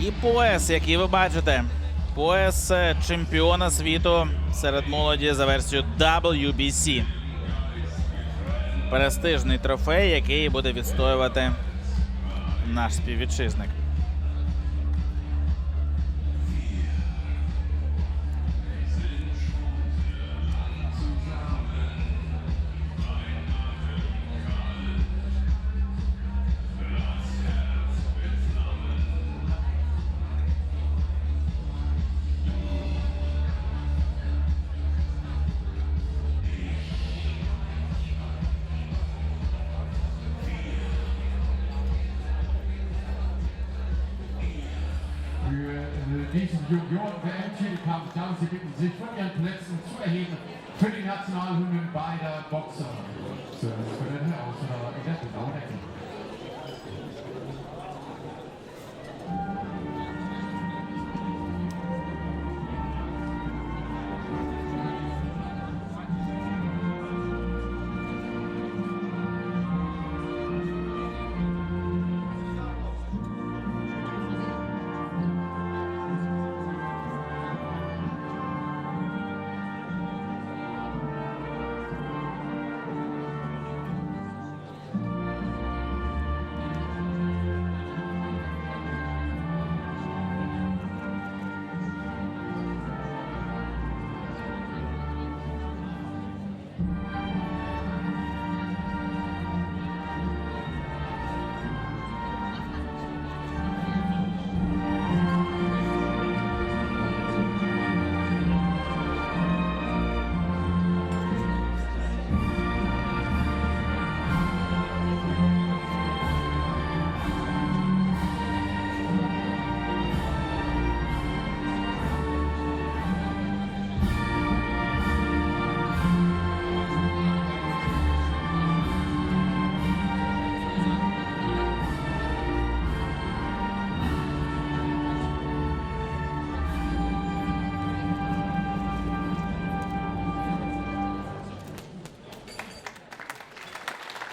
І пояс, який ви бачите, пояс е, чемпіона світу серед молоді за версією WBC. Престижний трофей, який буде відстоювати наш співвітчизник. Von Ihren Plätzen zu erheben für die Nationalhymnen beider Boxer. Service für den Herausforderer in der blauen Ecke.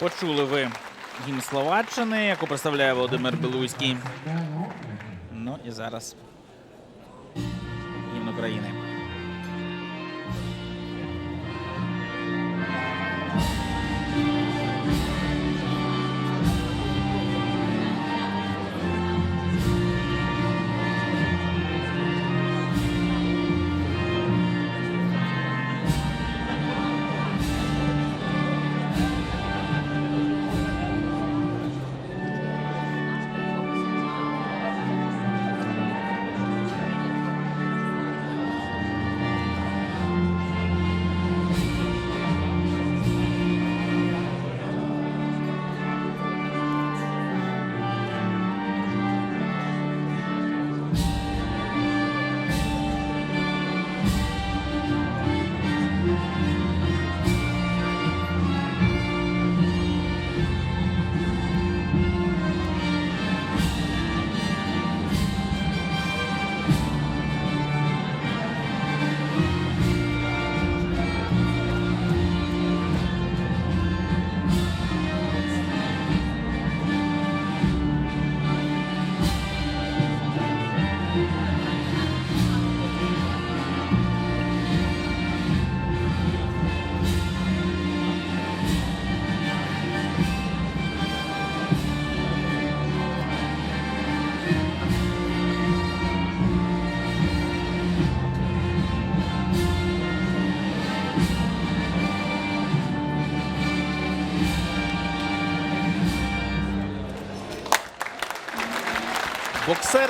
Почули ви гімн Словаччини, яку представляє Володимир Білуйський. Ну і зараз гімн України.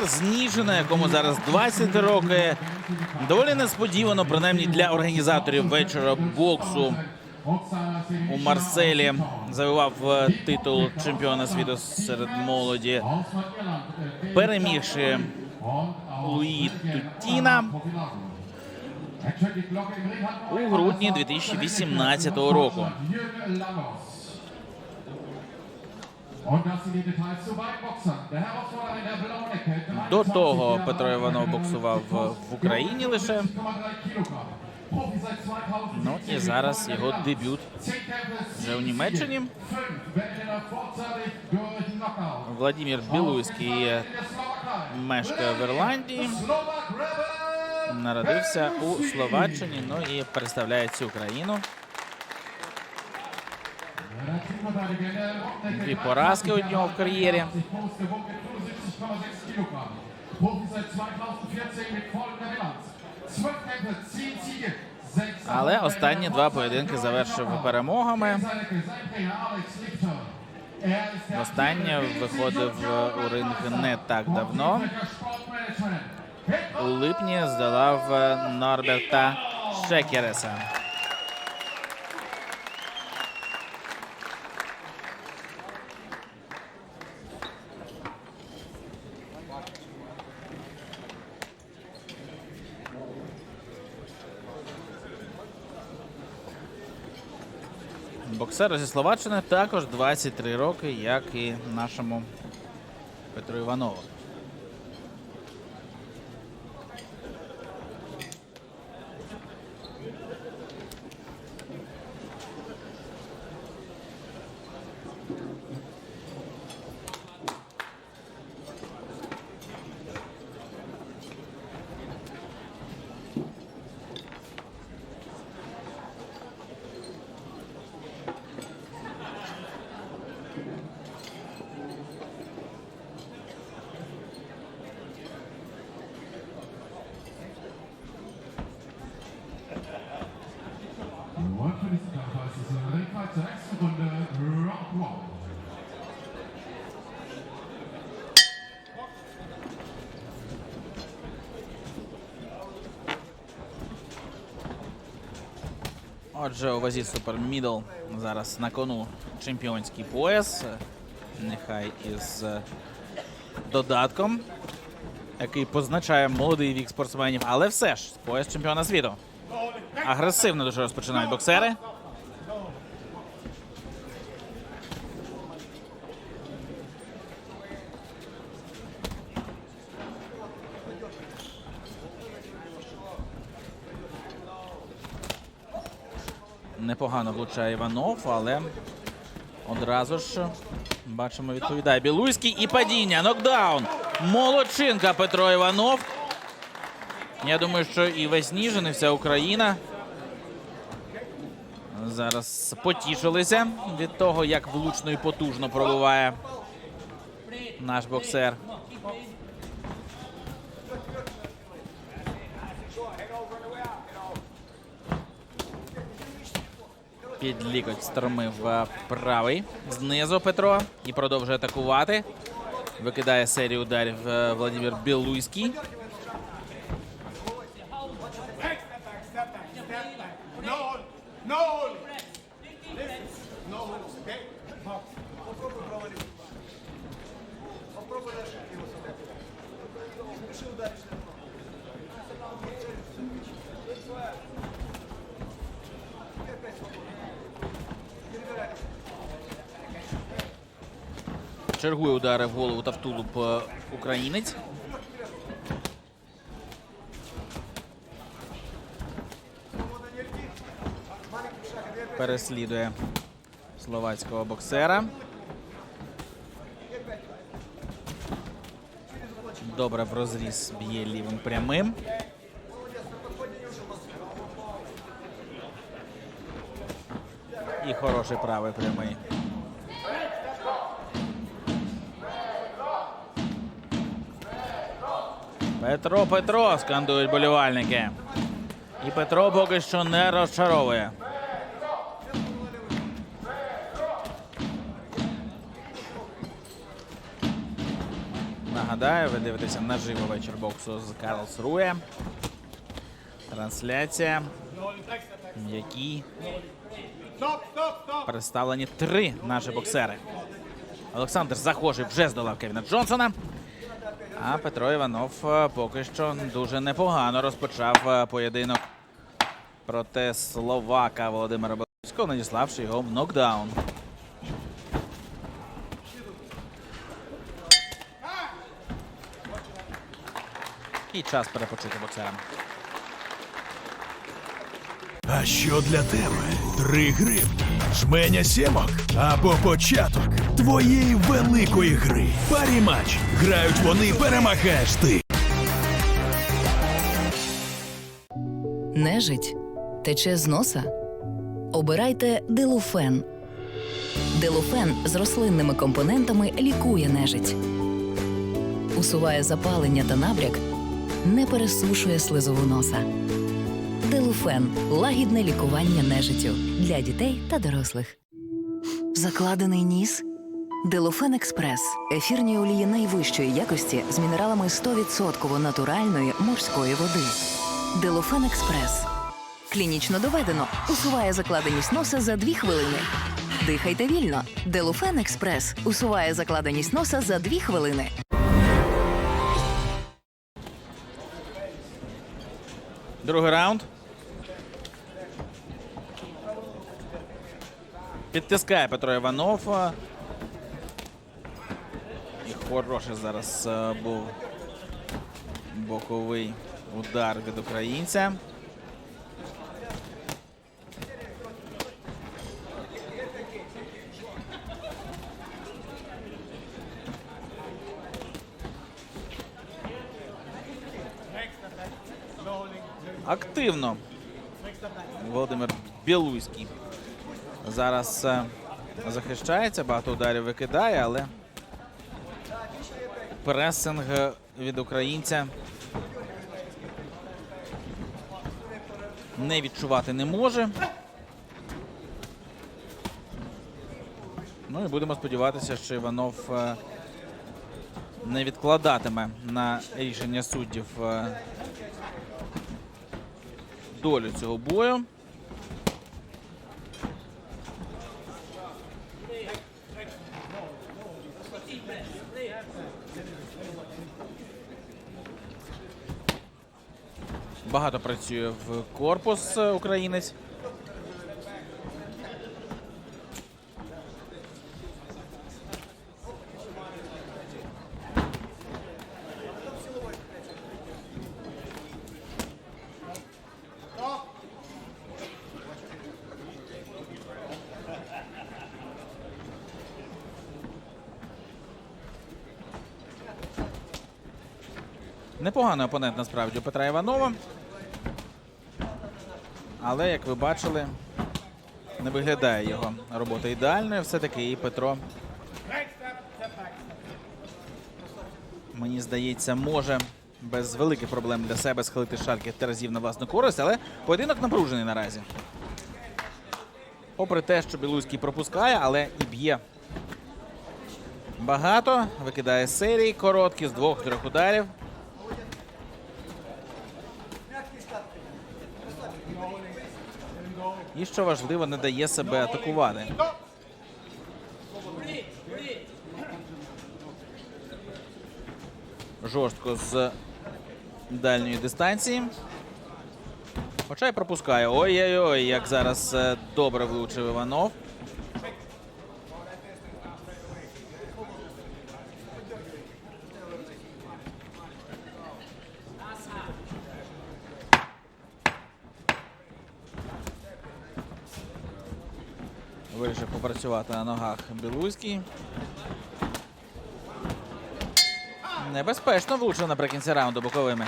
Боксер з якому зараз 20 років. Доволі несподівано, принаймні для організаторів вечора боксу у Марселі завоював е, титул чемпіона світу серед молоді, перемігши Луї Тутіна у грудні 2018 року. До того Петро Іванов боксував в Україні лише. Ну і зараз його дебют вже в Німеччині. Владимир Білуйський мешкає в Ірландії. Народився у Словаччині, ну і представляє цю країну. Дві поразки у нього в кар'єрі. Але останні два поєдинки завершив перемогами. Останнє виходив у ринг не так давно. У липні здолав Норберта Шекереса. Боксеру зі Словаччини також 23 роки, як і нашому Петру Іванову. Отже, у вазі Супер Мідл зараз на кону чемпіонський пояс. Нехай із е, додатком, який позначає молодий вік спортсменів, але все ж пояс чемпіона світу. Агресивно дуже розпочинають боксери. Непогано влучає Іванов, але одразу ж бачимо, відповідає Білуйський і падіння. Нокдаун. Молодчинка Петро Іванов. Я думаю, що і весь і вся Україна зараз потішилися від того, як влучно і потужно пробиває наш боксер. Під лікоть стромив е, правий знизу Петро і продовжує атакувати. Викидає серію ударів е, Владимир Білуйський. Чергує удари в голову та в тулуб е, українець. Переслідує словацького боксера. Добре в розріз б'є лівим прямим. І хороший правий прямий. Петро Петро скандують болівальники. І Петро поки що не розчаровує. Нагадаю, ви дивитеся наживо вечір боксу з Карлс Рує. Трансляція, стоп. представлені три наші боксери. Олександр Захожий вже здолав Кевіна Джонсона. А Петро Іванов е, поки що дуже непогано розпочав е, поєдинок проти словака Володимира Белоруського, надіславши його в нокдаун. І час перепочити боксерам. А що для тебе? Три гривні, жменя сімок або початок твоєї великої гри. Парі матч. Грають вони, перемагаєш ти. Нежить тече з носа. Обирайте Делуфен. Делуфен з рослинними компонентами лікує нежить, усуває запалення та набряк, не пересушує слизову носа. Делуфен лагідне лікування нежиттю для дітей та дорослих. Закладений ніс. Делуфен Експрес ефірні олії найвищої якості з мінералами 100% натуральної морської води. Делуфен Експрес. Клінічно доведено. Усуває закладеність носа за 2 хвилини. Дихайте вільно. Делуфен Експрес усуває закладеність носа за 2 хвилини. Другий раунд. Підтискає Петро Іванов. І хороший зараз е, був боковий удар від українця. Активно Володимир Білуйський зараз е, захищається, багато ударів викидає, але пресинг від українця не відчувати не може. Ну і будемо сподіватися, що Іванов е, не відкладатиме на рішення суддів е, долю цього бою. Багато працює в корпус е, українець. Непоганий опонент насправді Петра Іванова. Але, як ви бачили, не виглядає його робота ідеальною. Все-таки і Петро, мені здається, може без великих проблем для себе схилити шальки разів на власну користь, але поєдинок напружений наразі. Попри те, що Білуський пропускає, але і б'є багато. Викидає серії короткі з двох-трьох ударів. І що важливо, не дає себе атакувати. Жорстко з дальньої дистанції. Хоча й пропускає. Ой-ой-ой, як зараз е, добре влучив Іванов. Вирішив попрацювати на ногах Білуйський. Небезпечно влучив наприкінці раунду боковими.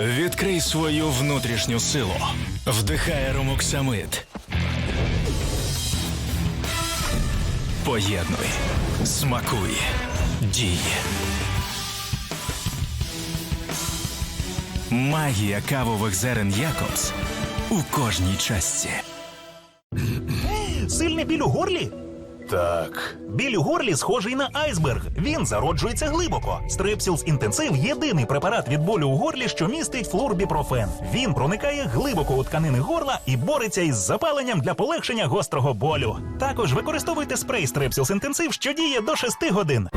Відкрий свою внутрішню силу. Вдихай Ромоксамит. Поєднуй. Смакуй. Дій. Магія кавових зерен Якобс у кожній частці. Сильний біль у горлі? Так. Біль у горлі схожий на айсберг. Він зароджується глибоко. Стрепсілс інтенсив єдиний препарат від болю у горлі, що містить флурбіпрофен. Він проникає глибоко у тканини горла і бореться із запаленням для полегшення гострого болю. Також використовуйте спрей Стрепсілс інтенсив, що діє до 6 годин.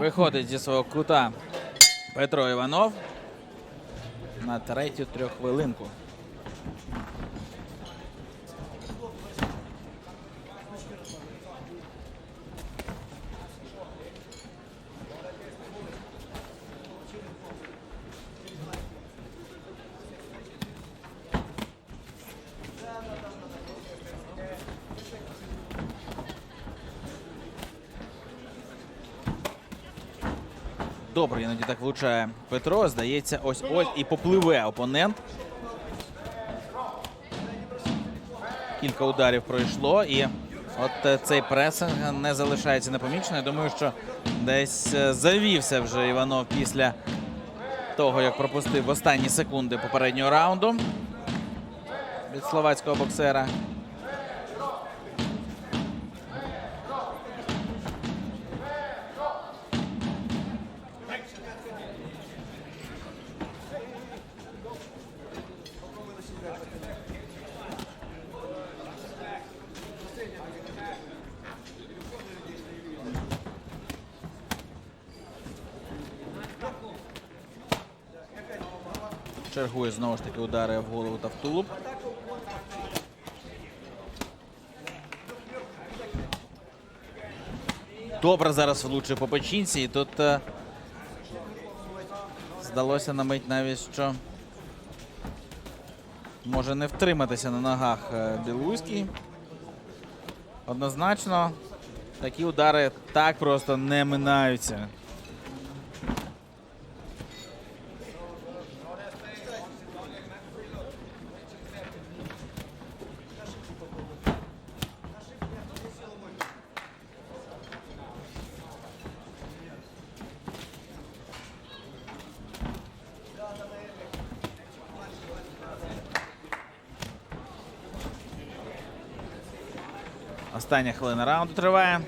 Виходить зі свого кута Петро Іванов на третю трьоххвилинку. Добре, іноді так влучає Петро. Здається, ось ось і попливе опонент. Кілька ударів пройшло, і от е, цей пресинг не залишається непоміченим. Я думаю, що десь е, завівся вже Іванов після того, як пропустив останні секунди попереднього раунду від словацького боксера. Чергує знову ж таки удари в голову та в тулуб. Добре зараз влучив по печінці, і тут е, здалося на мить навіть, що може не втриматися на ногах е, Білуський. Однозначно, такі удари так просто не минаються. Остання хвилина раунду триває.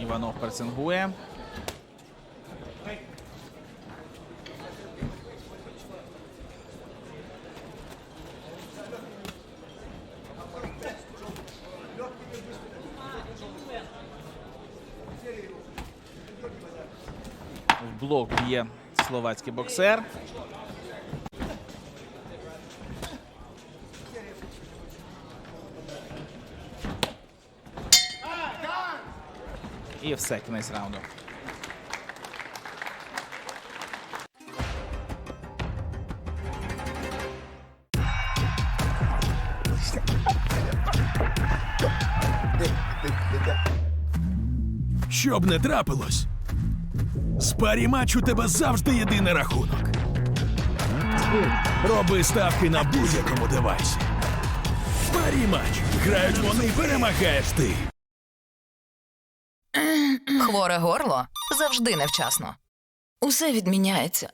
Іванов пресингує. В блок б'є словацький боксер. І все, кінець раунду. Щоб не трапилось, парі матч у тебе завжди єдиний рахунок. Роби ставки на будь-якому девайсі. Парі матч. Грають вони, перемагаєш ти. Хворе горло завжди невчасно. Усе відміняється.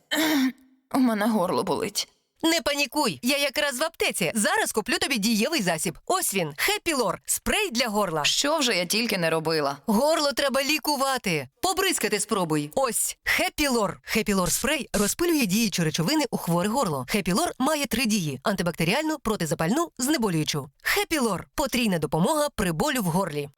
У мене горло болить. Не панікуй, я якраз в аптеці. Зараз куплю тобі дієвий засіб. Ось він, Хепілор, спрей для горла. Що вже я тільки не робила. Горло треба лікувати. Побризкати спробуй. Ось Хепілор. Хепілор спрей розпилює діючі речовини у хворе горло. Хепілор має три дії: антибактеріальну, протизапальну, знеболюючу. Хепілор потрійна допомога при болю в горлі.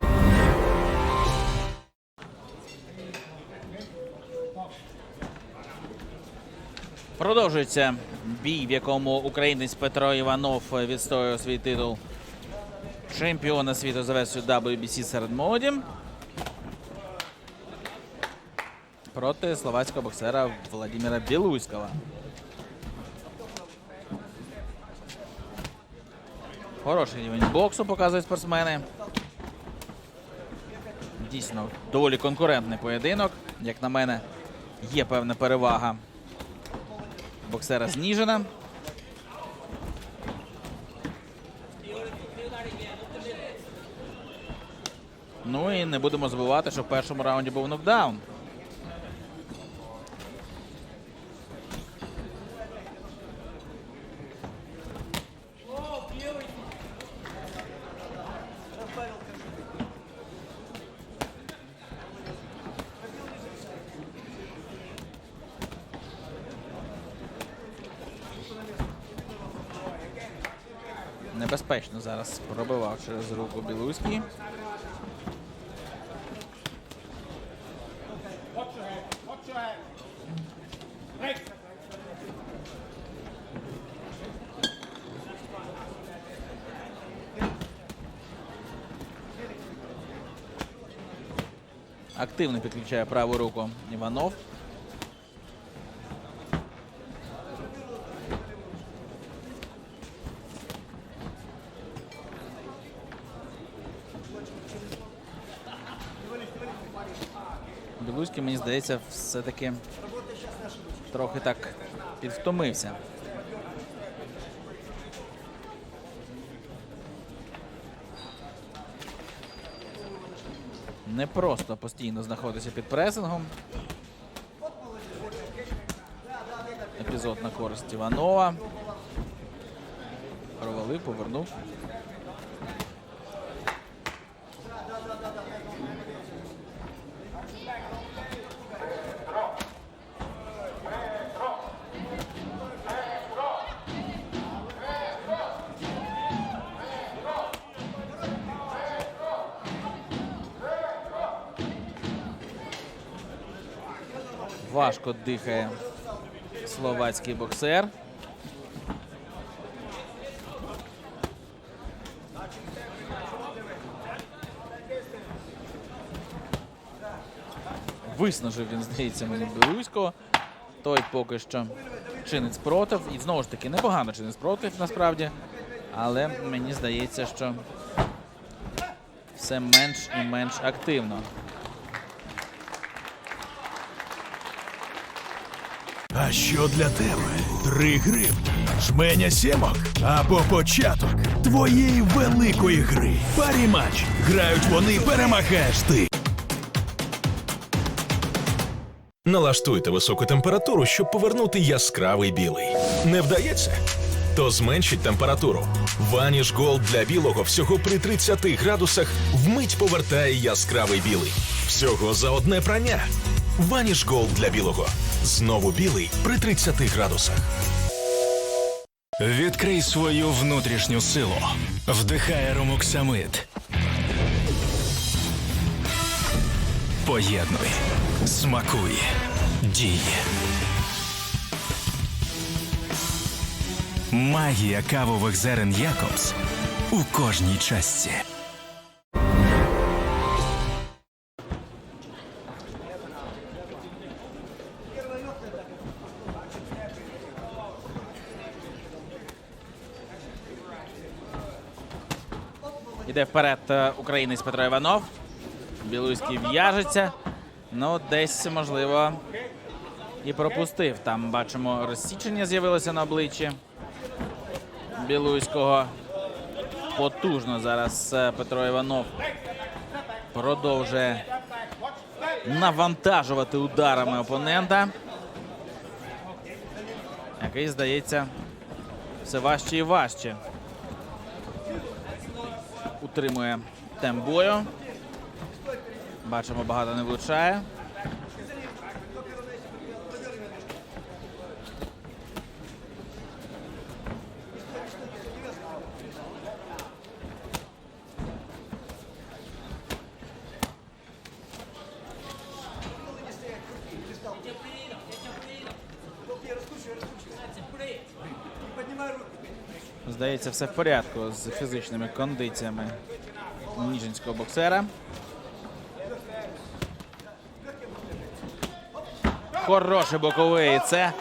Продовжується бій, в якому українець Петро Іванов відстоює свій титул чемпіона світу за версією WBC серед молоді. Проти словацького боксера Владимира Білуського. Хороший рівень боксу показують спортсмени. Дійсно, доволі конкурентний поєдинок. Як на мене, є певна перевага боксера зніжена. Ну і не будемо забувати, що в першому раунді був нокдаун. Небезпечно зараз пробивав через руку Білуський. Активно підключає праву руку Іванов. Здається, все-таки трохи так підвтомився. Не просто постійно знаходитися під пресингом. Епізод на користь Іванова. Провалив, повернув. Важко дихає словацький боксер. Виснажив він, здається, мені Білуського. Той поки що чинить спротив. І знову ж таки непогано чинить спротив насправді. Але мені здається, що все менш і менш активно. А що для тебе? Три гривні, жменя сімок або початок твоєї великої гри. Парі-матч. Грають вони, перемагаєш ти. Налаштуйте високу температуру, щоб повернути яскравий білий. Не вдається? То зменшіть температуру. Vanish Gold для білого всього при 30 градусах вмить повертає яскравий білий. Всього за одне прання. Vanish Gold для білого. Знову білий при 30 градусах. Відкрий свою внутрішню силу. Вдихай ромоксамид. Поєднуй. Смакуй. Дій. Магія кавових зерен Якобс у кожній частці. Іде вперед е, українець Петро Іванов. Білуйський в'яжеться. Ну, десь, можливо, і пропустив. Там бачимо, розсічення з'явилося на обличчі Білуйського. Потужно зараз е, Петро Іванов продовжує навантажувати ударами опонента. Який, здається, все важче і важче утримує темп бою. Бачимо, багато не влучає. Здається, все в порядку з фізичними кондиціями ніжинського боксера. Хороший боковий. Це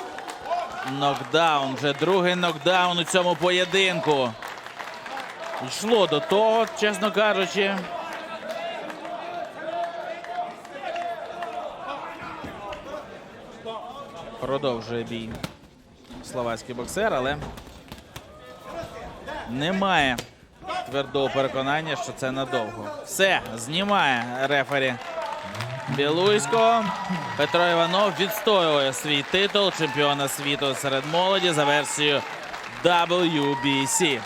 нокдаун. Вже другий нокдаун у цьому поєдинку. Йшло до того, чесно кажучи. Продовжує бій словацький боксер, але немає твердого переконання, що це надовго. Все, знімає рефері Білуйського. Петро Іванов відстоює свій титул чемпіона світу серед молоді за версією WBC.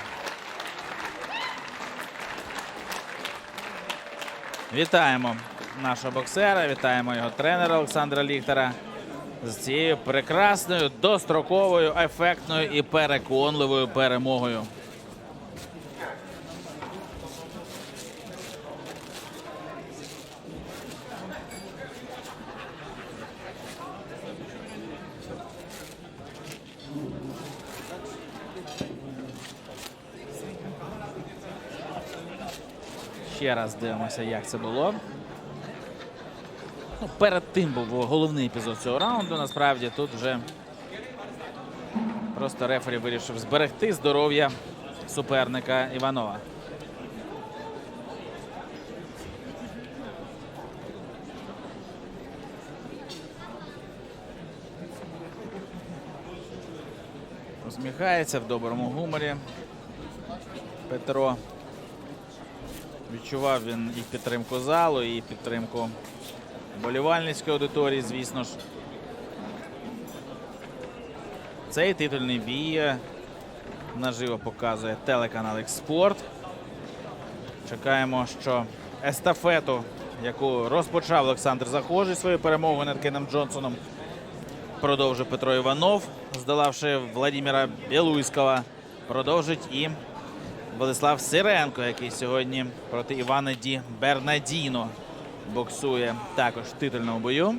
Вітаємо нашого боксера, вітаємо його тренера Олександра Ліхтера з цією прекрасною, достроковою, ефектною і переконливою перемогою. Ще раз дивимося, як це було. Ну, перед тим був головний епізод цього раунду. Насправді тут вже просто рефері вирішив зберегти здоров'я суперника Іванова. Усміхається в доброму гуморі. Петро. Відчував він і підтримку залу, і підтримку болівальницької аудиторії, звісно ж. Цей титульний бій наживо показує телеканал Експорт. Чекаємо, що естафету, яку розпочав Олександр Захожий своєю перемогою над Кеном Джонсоном, продовжив Петро Іванов, здолавши Владимира Білуйського. Продовжить і Владислав Сиренко, який сьогодні проти Івана Ді Бернадіно боксує також в титульному бою.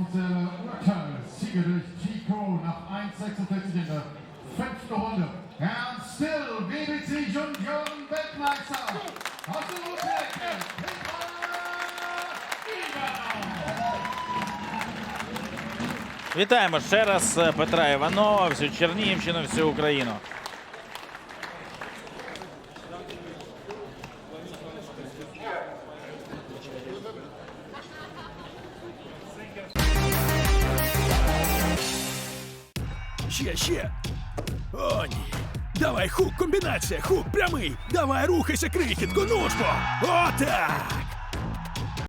Offizielle Urteil. Sieger durch Chico nach 1,46 in der fünften Runde. And still BBC Junioren-Weltmeister aus dem Usbekistan, Вітаємо ще раз е, Петра Іванова, всю Чернігівщину, всю Україну. Хук, хук прямий. Давай рухайся, крихітко, ну ж бо. Отак.